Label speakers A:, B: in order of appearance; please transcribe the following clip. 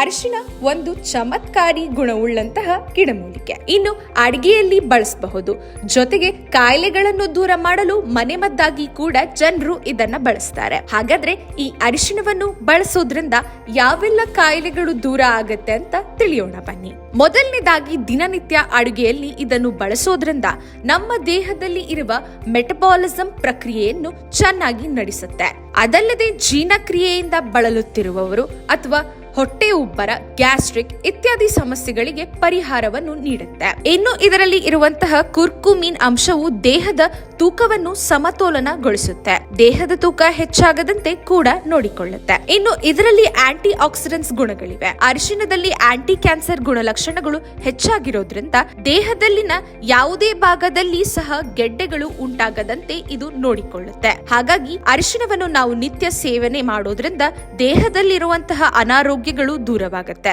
A: ಅರಿಶಿಣ ಒಂದು ಚಮತ್ಕಾರಿ ಗುಣವುಳ್ಳಂತಹ ಗಿಡಮೂಲಿಕೆ. ಇನ್ನು ಅಡಿಗೆಯಲ್ಲಿ ಬಳಸಬಹುದು. ಜೊತೆಗೆ ಕಾಯಿಲೆಗಳನ್ನು ದೂರ ಮಾಡಲು ಮನೆಮದ್ದಾಗಿ ಕೂಡ ಜನರು ಇದನ್ನ ಬಳಸ್ತಾರೆ. ಹಾಗಾದ್ರೆ ಈ ಅರಿಶಿಣವನ್ನು ಬಳಸೋದ್ರಿಂದ ಯಾವೆಲ್ಲ ಕಾಯಿಲೆಗಳು ದೂರ ಆಗತ್ತೆ ಅಂತ ತಿಳಿಯೋಣ ಬನ್ನಿ. ಮೊದಲನೇದಾಗಿ ದಿನನಿತ್ಯ ಅಡುಗೆಯಲ್ಲಿ ಇದನ್ನು ಬಳಸೋದ್ರಿಂದ ನಮ್ಮ ದೇಹದಲ್ಲಿ ಇರುವ ಮೆಟಬಾಲಿಸಂ ಪ್ರಕ್ರಿಯೆಯನ್ನು ಚೆನ್ನಾಗಿ ನಡೆಸುತ್ತೆ. ಅದಲ್ಲದೆ ಜೀರ್ಣಕ್ರಿಯೆಯಿಂದ ಬಳಲುತ್ತಿರುವವರು ಅಥವಾ ಹೊಟ್ಟೆ ಉಬ್ಬರ, ಗ್ಯಾಸ್ಟ್ರಿಕ್ ಇತ್ಯಾದಿ ಸಮಸ್ಯೆಗಳಿಗೆ ಪರಿಹಾರವನ್ನು ನೀಡುತ್ತೆ. ಇನ್ನು ಇದರಲ್ಲಿ ಇರುವಂತಹ ಕುರ್ಕುಮೀನ್ ಅಂಶವು ದೇಹದ ತೂಕವನ್ನು ಸಮತೋಲನಗೊಳಿಸುತ್ತೆ. ದೇಹದ ತೂಕ ಹೆಚ್ಚಾಗದಂತೆ ಕೂಡ ನೋಡಿಕೊಳ್ಳುತ್ತೆ. ಇನ್ನು ಇದರಲ್ಲಿ ಆಂಟಿ ಆಕ್ಸಿಡೆಂಟ್ಸ್ ಗುಣಗಳಿವೆ. ಅರಿಶಿಣದಲ್ಲಿ ಆಂಟಿ ಕ್ಯಾನ್ಸರ್ ಗುಣಲಕ್ಷಣಗಳು ಹೆಚ್ಚಾಗಿರೋದ್ರಿಂದ ದೇಹದಲ್ಲಿನ ಯಾವುದೇ ಭಾಗದಲ್ಲಿ ಸಹ ಗೆಡ್ಡೆಗಳು ಉಂಟಾಗದಂತೆ ಇದು ನೋಡಿಕೊಳ್ಳುತ್ತೆ. ಹಾಗಾಗಿ ಅರಿಶಿಣವನ್ನು ನಾವು ನಿತ್ಯ ಸೇವನೆ ಮಾಡೋದ್ರಿಂದ ದೇಹದಲ್ಲಿರುವಂತಹ ಅನಾರೋಗ್ಯಗಳು ದೂರವಾಗುತ್ತೆ.